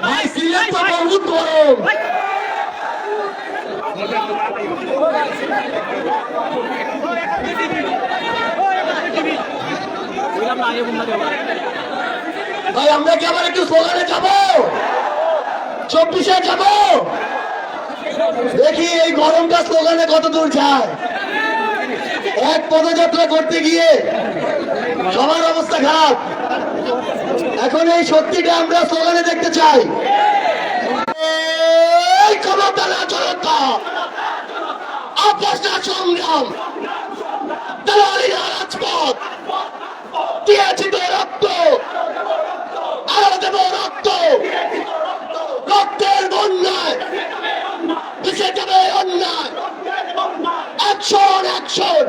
ভাই সিলেট তো বহুত গরম ভাই আমরা কি আবার একটু স্লোগানে যাব চব্বিশে যাব দেখি এই গরমটা স্লোগানে কত দূর যায়? এক পদযাত্রা করতে গিয়ে এখন এই সত্যিটা আমরা স্লোগানে দেখতে চাই। সংগ্রাম দালালি রাজপথ দিয়েছি তো রক্ত আরও দেব রক্ত রক্তের বন্যায় ভেসে যাবে অন্যায় অ্যাকশন অ্যাকশন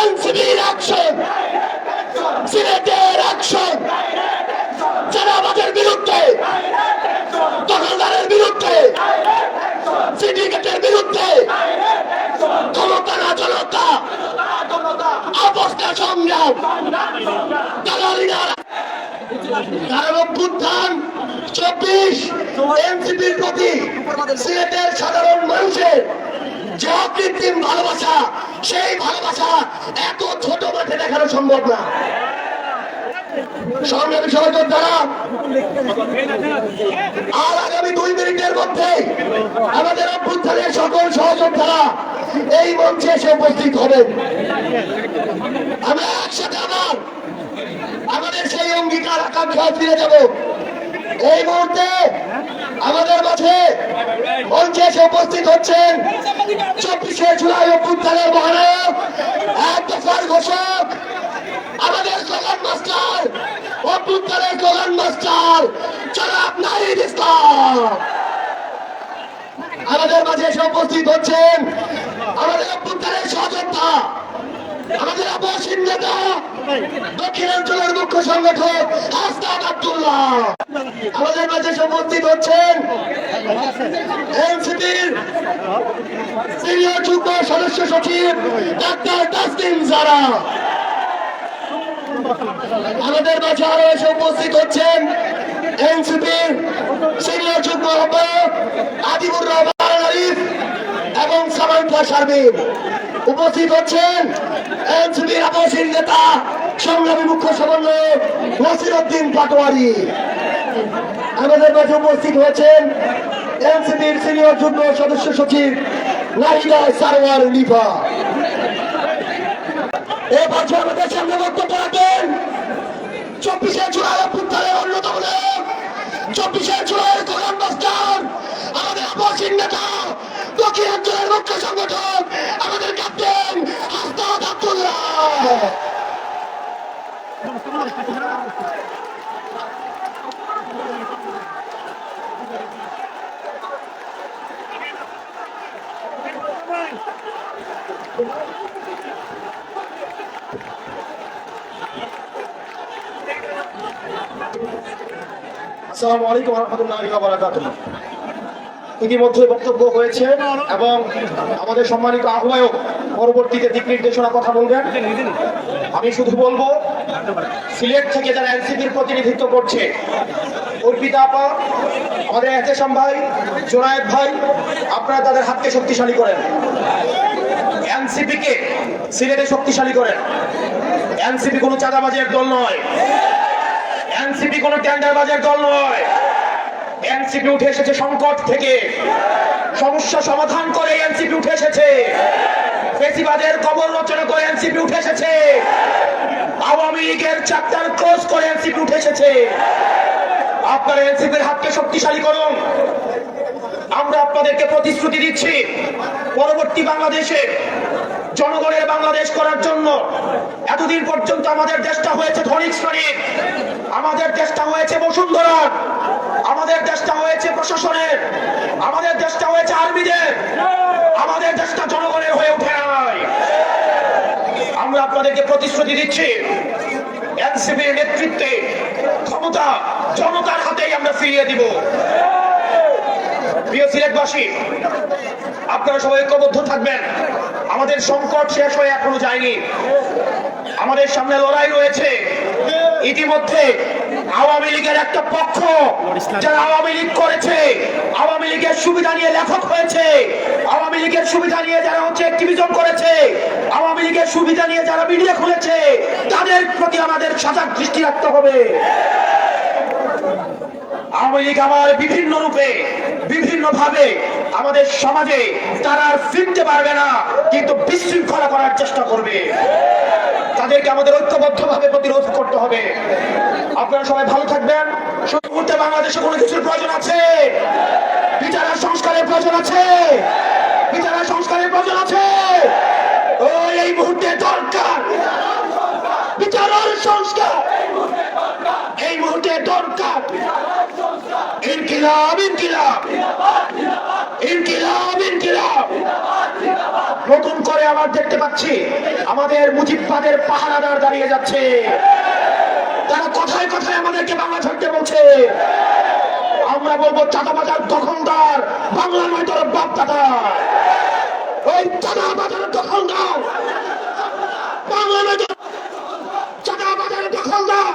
এনসিবির অ্যাকশন সিলেটের অ্যাকশন চারাবাজের বিরুদ্ধে দখলদারের বিরুদ্ধে সিন্ডিকেটের বিরুদ্ধে ক্ষমতা চব্বিশ প্রতি সাধারণ মানুষের যে অকৃত্রিম ভালোবাসা, সেই ভালোবাসা এত ছোট মাঠে দেখানো সম্ভব না। আমাদের সেই অঙ্গীকার, আকাঙ্ক্ষা ফিরে যাব। এই মুহূর্তে আমাদের মাঝে মঞ্চে এসে উপস্থিত হচ্ছেন চব্বিশে জুলাই অভ্যুত্থানের মহানায়ক, এক দফার ঘোষক আমাদের স্লোগান মাস্টার, অভ্যুত্থানের স্লোগান মাস্টার, জনাব নাহিদ ইসলাম। আমাদের মাঝে এসে উপস্থিত হচ্ছেন আমাদের অভ্যুত্থানের সহযোদ্ধা, আমাদের অবসীন নেতা, দক্ষিণাঞ্চলের মুখ্য সংগঠক হাসনাত আব্দুল্লাহ। আমাদের মাঝে উপস্থিত হচ্ছেন এনসিপির সিনিয়র যুগ্ম সদস্য সচিব ডাক্তার তাসলিম জারা। আমাদের মাঝে আরও এসে উপস্থিত হচ্ছেন এনসিপির সিনিয়র যুগ্ম আহ্বায়ক আদিবুর রহমান আরিফ এবং সামান্তা শারমিন উপস্থিত হচ্ছেন এনসিপির আবাসীর নেতা, সংগ্রামী মুখ্য সমন্বয়ক নসির উদ্দিন পাটোয়ারি। আমাদের মাঝে উপস্থিত হয়েছেন এনসিপির সিনিয়র যুগ্ম সদস্য সচিব নাহিদা সারওয়ার লিফা এই বছর আমাদের সামনে বক্তব্য রাখেন। চব্বিশে জুলাই অভ্যুত্থানের অন্যতম চব্বিশে জুলাই কল্যাণ মাস্টার। আমাদের আবাসিক নেতা দক্ষিণাঞ্চলের মুখ্য সংগঠন আমাদের ক্যাপ্টেন হাসনাত আব্দুল্লাহ। আসসালামু আলাইকুম রহমতুল্লাহি বারাকাতুহু। ইতিমধ্যে বক্তব্য হয়েছে এবং আমাদের সম্মানিত আহ্বায়ক পরবর্তীতে দিক নির্দেশনা কথা বলবেন। আমি শুধু বলব, সিলেট থেকে যারা এনসিপির প্রতিনিধিত্ব করছে, অর্পিতা আপা, আমাদের এহতেশাম ভাই, জোনায়েদ ভাই, আপনারা তাদের হাতকে শক্তিশালী করেন। এনসিপি কে সিলেটে শক্তিশালী করেন। এনসিপি কোনো চাঁদাবাজের দল নয়। এনসিপি কোনো টেন্ডারবাজের দল নয়। এনসিপি উঠে এসেছে সংকট থেকে। সমস্যা সমাধান করে এনসিপি উঠে এসেছে। ফেসিবাদের কবর রচনা করে এনসিপি উঠে এসেছে। আওয়ামী লীগের চ্যাপ্টার ক্লোজ করে এনসিপি উঠে এসেছে। আপনারা এনসিপির হাতকে শক্তিশালী করুন। আমরা আপনাদেরকে প্রতিশ্রুতি দিচ্ছি। পরবর্তী বাংলাদেশে জনগণের বাংলাদেশ করার জন্য এতদিন পর্যন্ত আমাদের দেশটা হয়েছে ধনিক শ্রেণির আমাদের দেশটা হয়েছে বসুন্ধরা। আমাদের দেশটা হয়েছে প্রশাসনের আমাদের দেশটা হয়েছে আর্মিদের আমাদের দেশটা জনগণের হয়ে ওঠে নাই। আমরা আপনাদেরকে প্রতিশ্রুতি দিচ্ছি, এনসিপির নেতৃত্বে ক্ষমতা জনতার হাতেই আমরা ফিরিয়ে দিব। প্রিয় সিলেটবাসী, আপনারা সবাই ঐক্যবদ্ধ থাকবেন। আমাদের সংকট শেষ হয়ে এখনও যায়নি। আমাদের সামনে লড়াই রয়েছে। ইতিমধ্যে আওয়ামী লীগের একটা পক্ষ, যারা আওয়ামী লীগ করেছে, আওয়ামী লীগের সুবিধা নিয়ে লেখক হয়েছে, আওয়ামী লীগের সুবিধা নিয়ে যারা হচ্ছে অ্যাক্টিভিজম করেছে, আওয়ামী লীগের সুবিধা নিয়ে যারা মিডিয়া খুলেছে, তাদের প্রতি আমাদের সজাগ দৃষ্টি রাখতে হবে। আওয়ামী লীগ আমার বিভিন্ন রূপে বিভিন্ন ভাবে আমাদের সমাজে তারা আর ফিরতে পারবে না, কিন্তু বিশৃঙ্খলা করার চেষ্টা করবে। তাদেরকে আমাদের ঐক্যবদ্ধ ভাবে প্রতিরোধ করতে হবে। আপনারা সবাই ভালো থাকবেন। মুহূর্তে বাংলাদেশে কোনো কিছুর প্রয়োজন আছে? বিচারের সংস্কারের প্রয়োজন আছে? বিচারের সংস্কারের প্রয়োজন আছে? ও এই মুহূর্তে দরকার। বিচারের সংস্কার। দরকার। ইনকিলাব ইনকিলাব। ইনকিলাব ইনকিলাব। নতুন করে আবার দেখতে পাচ্ছি, আমাদের মুজিববাদের পাহারাদার দাঁড়িয়ে যাচ্ছে। তারা কথায় কথায় আমাদেরকে বাংলা ছাড়তে বলছে। আমরা বলব, চাঁদাবাজার দখলদার বাংলা নয় তোর বাপ দাদা। ওই চাঁদাবাজার দখলদার বাংলা নয় তোর চাঁদাবাজার দখলদার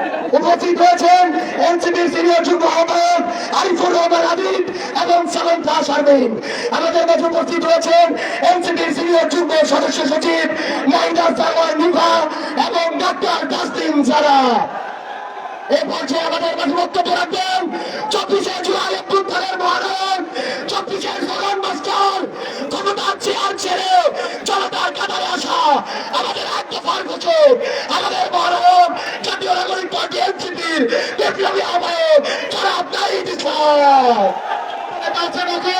উপস্থিত হয়েছেন এনসিপির সিনিয়র যুগ্ম আহ্বায়ক আরিফুর রহমান আবিদ এবং সালাম দাস আরবিন। আমাদের মাঝে উপস্থিত হয়েছেন এনসিপির সিনিয়র যুগ্ম সদস্য সচিব মাইন্ডা সালওয়ার নিভা এবং ডাক্তার কাস্তিম সারা এই পর্যায়ে আমাদের মাঝে বক্তব্য রাখবেন চব্বিশে জুলাই অভ্যুত্থানের মহারণ চব্বিশে জগন মাস্টার, ক্ষমতার চেয়ার ছেড়ে জনতার কাতারে আসা, আমাদের এক দফার ঘোষক যারা ইসলাম আছে নাকি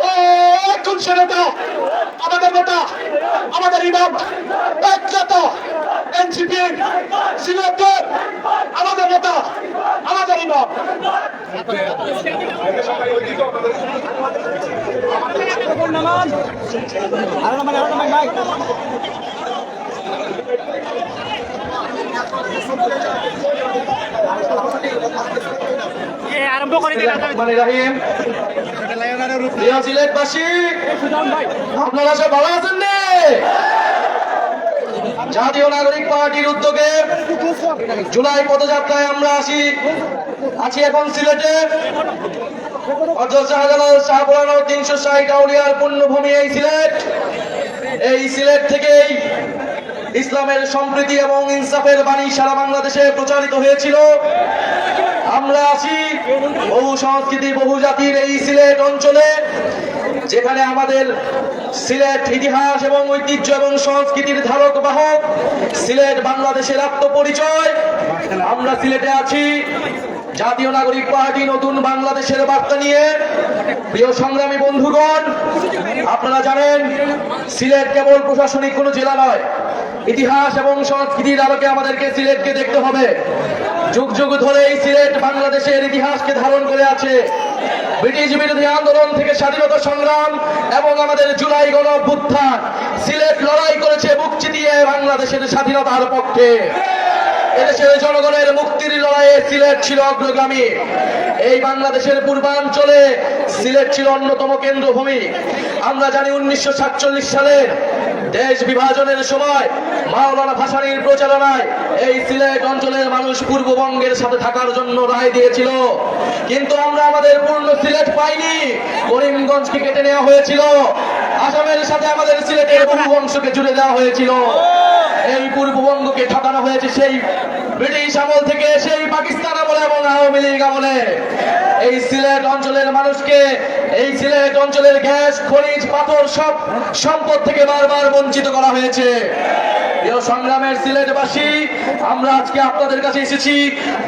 ও কোন নেতা আমাদের নেতা আমাদের ইমাম এক নেতা এনসিপি সিলেক্টর আমাদের নেতা আমাদের ইমাম আপনারা সব ভালো আছেন জাতীয় নাগরিক পার্টির উদ্যোগে জুলাই পদযাত্রায় আমরা আসি, আছি এখন সিলেটে। অযোধ্যা শাহজালাল শাহপুরানো তিনশো ষাট আউলিয়ার পূর্ণভূমি এই সিলেট। এই সিলেট থেকেই ইসলামের সম্প্রীতি এবং ইনসাফের বাণী সারা বাংলাদেশে প্রচারিত হয়েছিল। আমরা আছি বহু সংস্কৃতি, বহু জাতির এই সিলেট অঞ্চলে, যেখানে আমাদের সিলেট ইতিহাস এবং ঐতিহ্য এবং সংস্কৃতির ধারক বাহক সিলেট বাংলাদেশের আত্মপরিচয়। আমরা সিলেটে আছি। জাতীয় নাগরিক পার্টি নতুন বাংলাদেশের বার্তা নিয়ে। প্রিয় সংগ্রামী বন্ধুগণ, আপনারা জানেন, সিলেট কেবল প্রশাসনিক কোনো জেলা নয় ইতিহাস এবং সংস্কৃতির আলোকে আমাদেরকে সিলেটকে দেখতে হবে। যুগ যুগ ধরে এই সিলেট বাংলাদেশের ইতিহাসকে ধারণ করে আছে। ব্রিটিশ বিরোধী আন্দোলন থেকে স্বাধীনতা সংগ্রাম এবং আমাদের জুলাই গণ অভ্যুত্থান। সিলেট লড়াই করেছে বুক চিতিয়ে বাংলাদেশের স্বাধীনতার পক্ষে। এদেশের জনগণের মুক্তির লড়াইয়ে সিলেট ছিল অগ্রগামী। এই বাংলাদেশের পূর্বাঞ্চলে সিলেট ছিল অন্যতম কেন্দ্রভূমি। আমরা জানি উনিশশো সাতচল্লিশ সালের দেশ বিভাজনের সময় মাওলানা ভাসানীর প্রচারণায় এই সিলেট অঞ্চলের মানুষ পূর্ববঙ্গের সাথে থাকার জন্য রায় দিয়েছিল। কিন্তু আমরা আমাদের পূর্ণ সিলেট পাইনি। করিমগঞ্জকে কেটে নেওয়া হয়েছিল। আসামের সাথে আমাদের সিলেটের বহু অংশকে জুড়ে দেওয়া হয়েছিল। এই পূর্ববঙ্গকে ঠকানো হয়েছে সেই ব্রিটিশ আমল থেকে, সেই পাকিস্তান আমলে এবং আওয়ামী লীগ আমলে। এই সিলেট অঞ্চলের মানুষকে, এই সিলেট অঞ্চলের গ্যাস, খনিজ, পাথর সব সম্পদ থেকে বারবার বঞ্চিত করা হয়েছে। সংগ্রামের সিলেটবাসী, আমরা আজকে আপনাদের কাছে এসেছি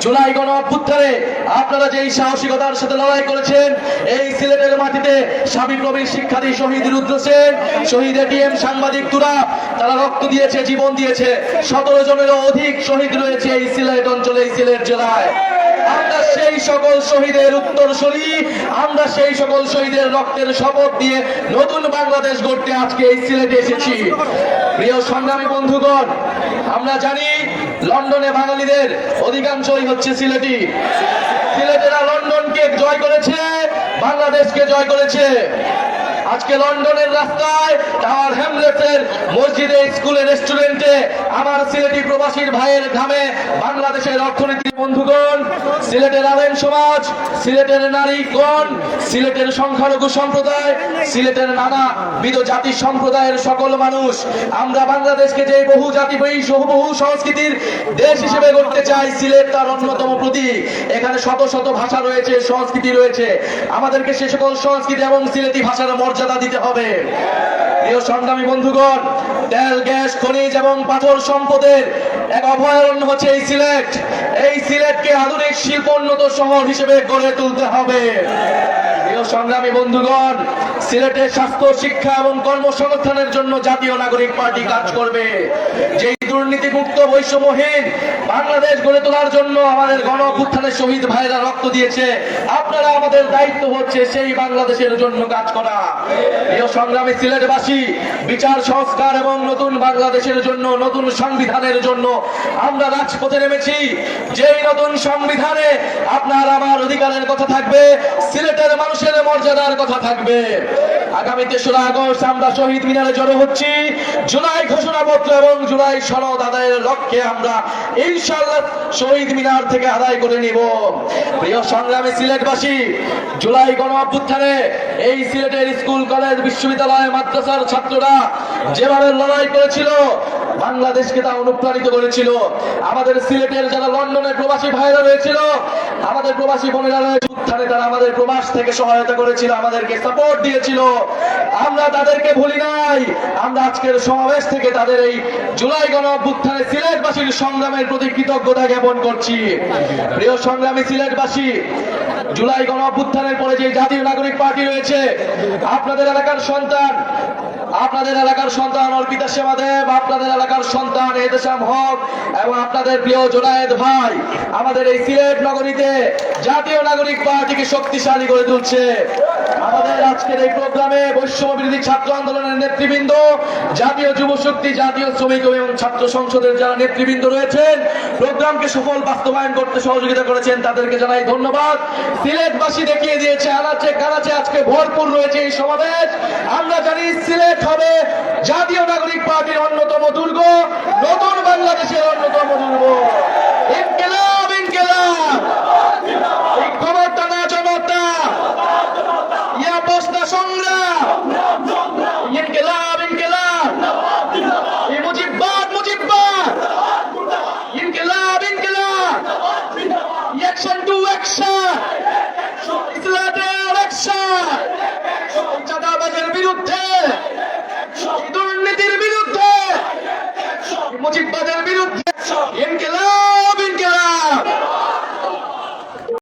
জুলাই গণ অভ্যুত্থানে। আপনারা যেই সাহসিকতার সাথে লড়াই করেছেন, এই সিলেটের মাটিতে সাবিপ্রবীর শিক্ষার্থী শহীদ রুদ্র সেন, শহীদ এটিএম সাংবাদিক তুরা, তারা রক্ত দিয়েছে, জীবন দিয়েছে। সতেরো জনেরও অধিক শহীদ রয়েছে এই সিলেট অঞ্চলে, এই সিলেট জেলায়। আমরা সেই সকল শহীদের উত্তর উত্তরসূরি আমরা সেই সকল শহীদের রক্তের শপথ দিয়ে নতুন বাংলাদেশ গড়তে আজকে এই সিলেটে এসেছি। প্রিয় সংগ্রামী বন্ধুগণ, আমরা জানি লন্ডনে বাঙালিদের অধিকাংশই হচ্ছে সিলেটি। সিলেটেরা লন্ডনকে জয় করেছে, বাংলাদেশকে জয় করেছে। আজকে লন্ডনের রাস্তায় টাওয়ার হ্যামলেটের মসজিদে স্কুলে রেস্টুরেন্টে আমার সিলেটি প্রবাসীর ভাইয়ের ঘামে বাংলাদেশের অর্থনীতির বন্ধুগণ, সিলেটের আলেম সমাজ, সিলেটের নারীগণ, সিলেটের সংখ্যালঘু সম্প্রদায়, সিলেটের নানা বিধ জাতি সম্প্রদায়ের সকল মানুষ, আমরা বাংলাদেশকে যে বহু জাতি বহু সংস্কৃতির দেশ হিসেবে গড়তে চাই, সিলেট তার অন্যতম প্রতীক। এখানে শত শত ভাষা রয়েছে, সংস্কৃতি রয়েছে। আমাদেরকে সে সকল সংস্কৃতি এবং সিলেটি ভাষার মর্যাদা দিতে হবে। প্রিয় সংগ্রামী বন্ধুগণ, তেল, গ্যাস, খনিজ এবং পাথর সম্পদের এক অভয়ারণ্য হচ্ছে এই সিলেট। এই সিলেটকে আধুনিক শিল্পোন্নত শহর হিসেবে গড়ে তুলতে হবে। সংগ্রামী বন্ধুগণ সিলেটের স্বাস্থ্য, শিক্ষা এবং কর্মসংস্থানের জন্য জাতীয় নাগরিক পার্টি কাজ করবে। যে দুর্নীতিমুক্ত বৈষম্যহীন বাংলাদেশ গড়ে তোলার জন্য আমাদের গণ অভ্যুত্থানের শহীদ ভাইরা রক্ত দিয়েছে। আপনারা আমাদের দায়িত্ব হচ্ছে সেই বাংলাদেশের জন্য কাজ করা। প্রিয় সংগ্রামী সিলেটবাসী, বিচার, সংস্কার এবং নতুন বাংলাদেশের জন্য, নতুন সংবিধানের জন্য আমরা রাজপথে নেমেছি। যেই নতুন সংবিধানে আপনার আমার অধিকারের কথা থাকবে, সিলেটের মানুষের মর্যাদার কথা থাকবে। আগামী তেসরা আগস্ট আমরা শহীদ মিনারে জড়ো হচ্ছি। জুলাই ঘোষণাপত্র এবং জুলাই সনদ আদায়ের লক্ষ্যে আমরা ইনশাল্লাহ শহীদ মিনার থেকে আদায় করে নিব। প্রিয় সংগ্রামী সিলেটবাসী, জুলাই গণ অভ্যুত্থানে এই সিলেটের স্কুল, কলেজ, বিশ্ববিদ্যালয়, মাদ্রাসার ছাত্ররা যেভাবে লড়াই করেছিল, বাংলাদেশকে তা অনুপ্রাণিত করেছিল। আমাদের সিলেটের যারা লন্ডনের প্রবাসী ভাইরা রয়েছিল, আমাদের প্রবাসী বোনেরা রয়েছে উত্থানে তারা আমাদের প্রবাস থেকে সহায়তা করেছিল, আমাদেরকে সাপোর্ট দিয়েছিল। আমরা তাদেরকে ভুলি নাই। আমরা আজকের সমাবেশ থেকে তাদের এই জুলাই গণ অভ্যুত্থানে সিলেটবাসীর সংগ্রামের প্রতি কৃতজ্ঞতা জ্ঞাপন করছি। প্রিয় সংগ্রামী সিলেটবাসী, জুলাই গণ অভ্যুত্থানের পরে যে জাতীয় নাগরিক পার্টি রয়েছে, আপনাদের এলাকার সন্তান আপনাদের এলাকার সন্তান অর্পিতা সেবা দেব, আপনাদের এলাকার সন্তান এদেশাম হক, এবং আপনাদের প্রিয় জোনায়েদ ভাই, আমাদের এই সিলেট নগরীতে জাতীয় নাগরিক পার্টিকে শক্তিশালী করে তুলছে। আমাদের আজকের এই প্রোগ্রামে বৈষম্য বিরোধী ছাত্র আন্দোলনের নেতৃবৃন্দ, জাতীয় যুব শক্তি, জাতীয় শ্রমিক এবং ছাত্র সংসদের যারা নেতৃবৃন্দ রয়েছেন, প্রোগ্রামকে সফল বাস্তবায়ন করতে সহযোগিতা করেছেন তাদেরকে জানাই ধন্যবাদ। সিলেটবাসী দেখিয়ে দিয়েছে আনাচে কানাচে আজকে ভরপুর রয়েছে এই সমাবেশ। আমরা জানি সিলেট হবে জাতীয় নাগরিক পার্টির অন্যতম দুর্গ, নতুন বাংলাদেশের অন্যতম দুর্গ ইনকেলাব ইনকেলাব এই ক্ষমতা না জনতা ইয়া বসনা সংগ্রাম।